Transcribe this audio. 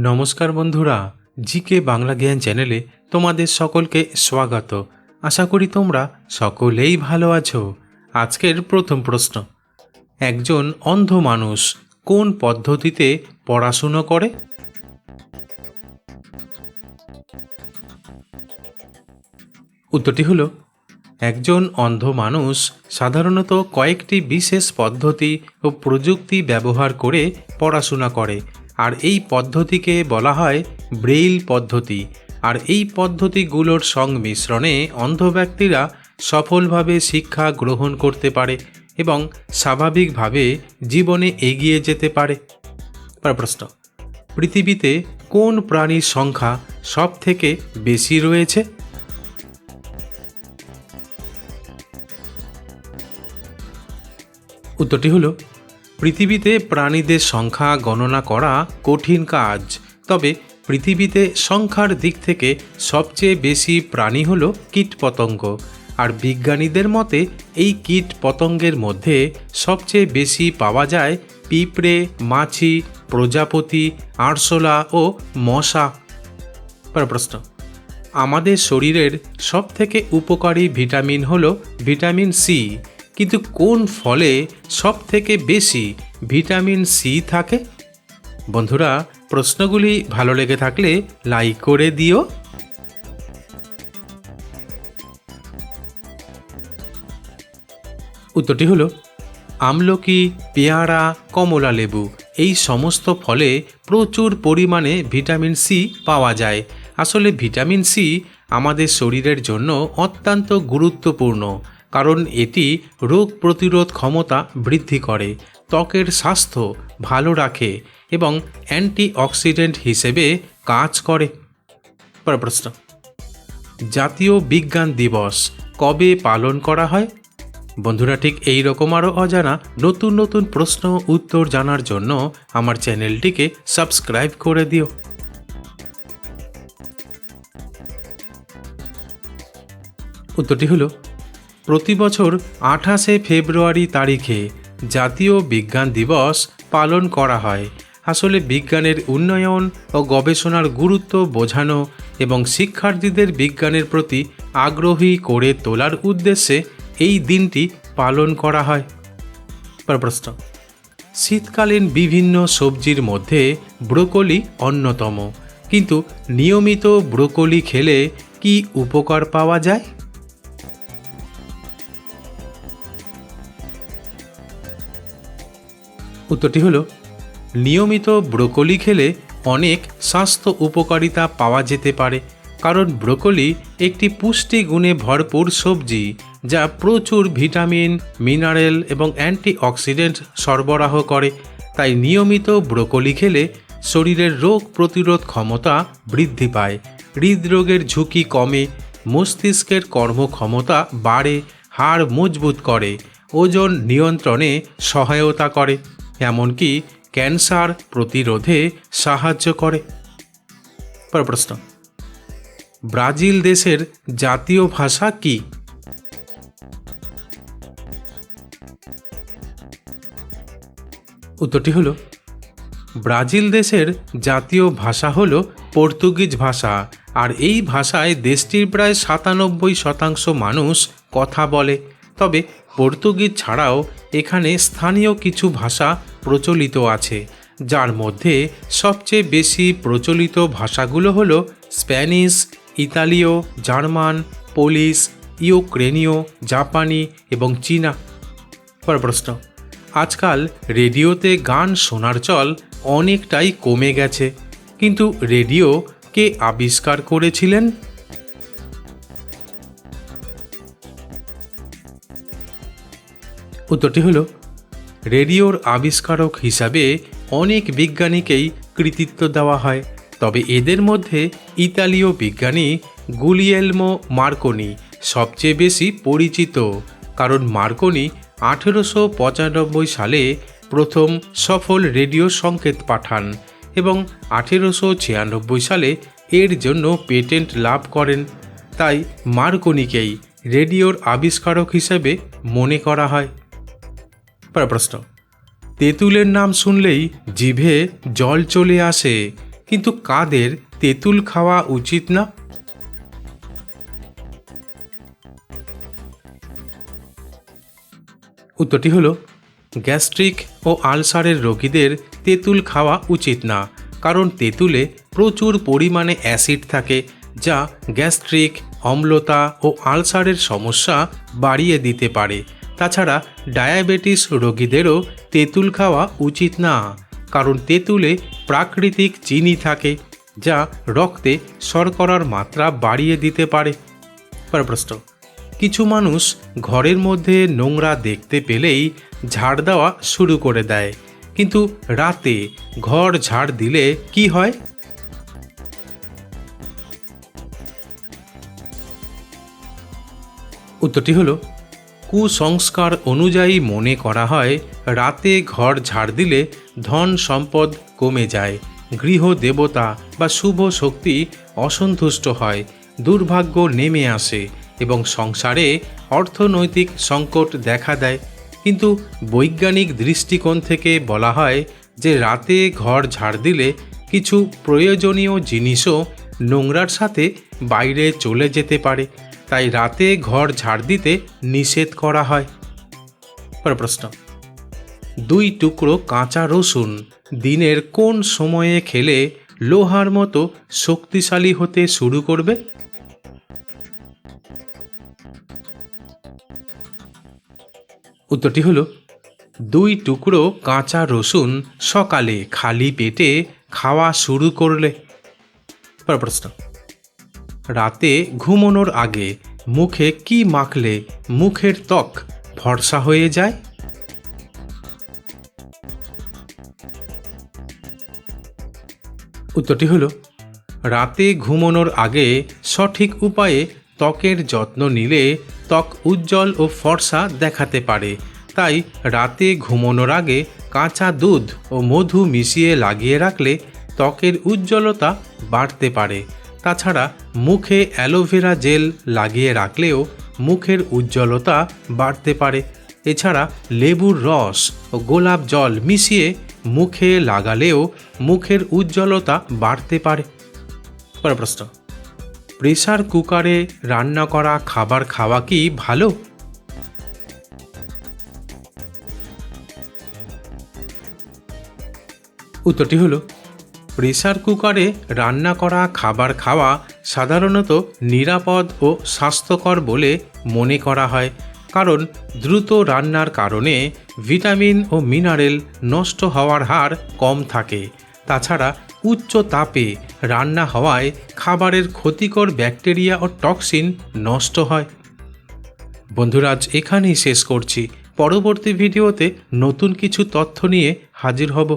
নমস্কার বন্ধুরা, জিকে বাংলা জ্ঞান চ্যানেলে তোমাদের সকলকে স্বাগত। আশা করি তোমরা সকলেই ভালো আছো। আজকের প্রথম প্রশ্ন, একজন অন্ধ মানুষ কোন পদ্ধতিতে পড়াশুনো করে? উত্তরটি হলো, একজন অন্ধ মানুষ সাধারণত কয়েকটি বিশেষ পদ্ধতি ও প্রযুক্তি ব্যবহার করে পড়াশোনা করে। আর এই পদ্ধতিকে বলা হয় ব্রেইল পদ্ধতি। আর এই পদ্ধতিগুলোর সংমিশ্রণে অন্ধ ব্যক্তিরা সফলভাবে শিক্ষা গ্রহণ করতে পারে এবং স্বাভাবিকভাবে জীবনে এগিয়ে যেতে পারে। প্রশ্ন, পৃথিবীতে কোন প্রাণীর সংখ্যা সব থেকে বেশি রয়েছে? উত্তরটি হলো পৃথিবীতে প্রাণীদের সংখ্যা গণনা করা কঠিন কাজ। তবে পৃথিবীতে সংখ্যার দিক থেকে সবচেয়ে বেশি প্রাণী হল কীটপতঙ্গ আর বিজ্ঞানীদের মতে, এই কীট পতঙ্গের মধ্যে সবচেয়ে বেশি পাওয়া যায় পিঁপড়ে, মাছি, প্রজাপতি, আরশোলা ও মশা। প্রশ্ন আমাদের শরীরের সবথেকে উপকারী ভিটামিন হলো ভিটামিন সি। কিন্তু কোন ফলে সব থেকে বেশি ভিটামিন সি থাকে? বন্ধুরা, প্রশ্নগুলি ভালো লেগে থাকলে লাইক করে দিও। উত্তরটি হলো, আমলকি, পেয়ারা, কমলা লেবু, এই সমস্ত ফলে প্রচুর পরিমাণে ভিটামিন সি পাওয়া যায়। আসলে ভিটামিন সি আমাদের শরীরের জন্য অত্যন্ত গুরুত্বপূর্ণ। কারণ এটি রোগ প্রতিরোধ ক্ষমতা বৃদ্ধি করে, ত্বকের স্বাস্থ্য ভালো রাখে এবং অ্যান্টিঅক্সিডেন্ট হিসেবে কাজ করে। প্রশ্ন। জাতীয় বিজ্ঞান দিবস কবে পালন করা হয়? বন্ধুরা, ঠিক এই রকম আরও অজানা নতুন নতুন প্রশ্ন উত্তর জানার জন্য আমার চ্যানেলটিকে সাবস্ক্রাইব করে দিও। উত্তরটি হলো প্রতি বছর আঠাশে ফেব্রুয়ারি তারিখে জাতীয় বিজ্ঞান দিবস পালন করা হয়। আসলে বিজ্ঞানের উন্নয়ন ও গবেষণার গুরুত্ব বোঝানো এবং শিক্ষার্থীদের বিজ্ঞানের প্রতি আগ্রহী করে তোলার উদ্দেশ্যে এই দিনটি পালন করা হয়। প্রশ্ন। শীতকালীন বিভিন্ন সবজির মধ্যে ব্রোকলি অন্যতম। কিন্তু নিয়মিত ব্রোকলি খেলে কি উপকার পাওয়া যায়? উত্তরটি হলো, নিয়মিত ব্রোকলি খেলে অনেক স্বাস্থ্য উপকারিতা পাওয়া যেতে পারে, কারণ ব্রোকলি একটি পুষ্টি গুণে ভরপুর সবজি যা প্রচুর ভিটামিন, মিনারেল এবং অ্যান্টিঅক্সিডেন্ট সরবরাহ করে। তাই নিয়মিত ব্রোকলি খেলে শরীরের রোগ প্রতিরোধ ক্ষমতা বৃদ্ধি পায়, হৃদরোগের ঝুঁকি কমে, মস্তিষ্কের কর্মক্ষমতা বাড়ে, হাড় মজবুত করে, ওজন নিয়ন্ত্রণে সহায়তা করে। এমনকি ক্যান্সার প্রতিরোধে সাহায্য করে। পরের প্রশ্ন, ব্রাজিল দেশের জাতীয় ভাষা কি? উত্তরটি হলো, ব্রাজিল দেশের জাতীয় ভাষা হল পর্তুগিজ ভাষা, আর এই ভাষায় দেশটির প্রায় সাতানব্বই শতাংশ মানুষ কথা বলে। তবে পর্তুগিজ ছাড়াও এখানে স্থানীয় কিছু ভাষা প্রচলিত আছে, যার মধ্যে সবচেয়ে বেশি প্রচলিত ভাষাগুলো হলো স্প্যানিশ, ইতালীয়, জার্মান, পোলিশ, ইউক্রেনীয়, জাপানি এবং চীনা। পরের প্রশ্ন, আজকাল রেডিওতে গান শোনার চল অনেকটাই কমে গেছে, কিন্তু রেডিও কে আবিষ্কার করেছিলেন? উত্তরটি হলো, রেডিওর আবিষ্কারক হিসাবে অনেক বিজ্ঞানীকেই কৃতিত্ব দেওয়া হয়, তবে এদের মধ্যে ইতালীয় বিজ্ঞানী গুলিয়েলমো মার্কনি সবচেয়ে বেশি পরিচিত, কারণ মার্কনি আঠেরোশো পঁচানব্বই সালে প্রথম সফল রেডিও সংকেত পাঠান এবং আঠেরোশো ছিয়ানব্বই সালে এর জন্য পেটেন্ট লাভ করেন। তাই মার্কনিকেই রেডিওর আবিষ্কারক হিসেবে মনে করা হয়। প্রশ্ন। তেঁতুলের নাম শুনলেই জিভে জল চলে আসে, কিন্তু কাদের তেঁতুল খাওয়া উচিত না? উত্তরটি হলো, গ্যাস্ট্রিক ও আলসারের রোগীদের তেঁতুল খাওয়া উচিত না, কারণ তেঁতুলে প্রচুর পরিমাণে অ্যাসিড থাকে, যা গ্যাস্ট্রিক, অম্লতা ও আলসারের সমস্যা বাড়িয়ে দিতে পারে। তাছাড়া ডায়াবেটিস রোগীদেরও তেঁতুল খাওয়া উচিত না, কারণ তেঁতুলে প্রাকৃতিক চিনি থাকে, যা রক্তে শর্করার মাত্রা বাড়িয়ে দিতে পারে। প্রশ্ন কিছু মানুষ ঘরের মধ্যে নোংরা দেখতে পেলেই ঝাড় দেওয়া শুরু করে দেয়, কিন্তু রাতে ঘর ঝাড় দিলে কি হয়? উত্তরটি হলো কুসংস্কার অনুযায়ী মনে করা হয়, রাতে ঘর ঝাড় দিলে ধন সম্পদ কমে যায়, গৃহ দেবতা বা শুভ শক্তি অসন্তুষ্ট হয়, দুর্ভাগ্য নেমে আসে এবং সংসারে অর্থনৈতিক সংকট দেখা দেয়। কিন্তু বৈজ্ঞানিক দৃষ্টিকোণ থেকে বলা হয় যে, রাতে ঘর ঝাড় দিলে কিছু প্রয়োজনীয় জিনিসও নোংরার সাথে বাইরে চলে যেতে পারে। তাই রাতে ঘর ঝাড় দিতে নিষেধ করা হয়। পরের প্রশ্ন। দুই টুকরো কাঁচা রসুন দিনের কোন সময়ে খেলে লোহার মতো শক্তিশালী হতে শুরু করবে? উত্তরটি হলো, দুই টুকরো কাঁচা রসুন সকালে খালি পেটে খাওয়া শুরু করলে। প্রশ্ন। রাতে ঘুমানোর আগে মুখে কি মাখলে মুখের ত্বক ফর্সা হয়ে যায়? উত্তরটি হলো, রাতে ঘুমানোর আগে সঠিক উপায়ে ত্বকের যত্ন নিলে ত্বক উজ্জ্বল ও ফর্সা দেখাতে পারে। তাই রাতে ঘুমানোর আগে কাঁচা দুধ ও মধু মিশিয়ে লাগিয়ে রাখলে ত্বকের উজ্জ্বলতা বাড়তে পারে। তাছাড়া মুখে অ্যালোভেরা জেল লাগিয়ে রাখলেও মুখের উজ্জ্বলতা বাড়তে পারে। এছাড়া লেবুর রস ও গোলাপ জল মিশিয়ে মুখে লাগালেও মুখের উজ্জ্বলতা বাড়তে পারে। পরের প্রশ্ন, প্রেসার কুকারে রান্না করা খাবার খাওয়া কি ভালো? উত্তরটি হলো প্রেসার কুকারে রান্না করা খাবার খাওয়া সাধারণত নিরাপদ ও স্বাস্থ্যকর বলে মনে করা হয়। কারণ দ্রুত রান্নার কারণে ভিটামিন ও মিনারেল নষ্ট হওয়ার হার কম থাকে। তাছাড়া উচ্চ তাপে রান্না হওয়ায় খাবারের ক্ষতিকর ব্যাকটেরিয়া ও টক্সিন নষ্ট হয়। বন্ধুরাজ এখানেই শেষ করছি। পরবর্তী ভিডিওতে নতুন কিছু তথ্য নিয়ে হাজির হব।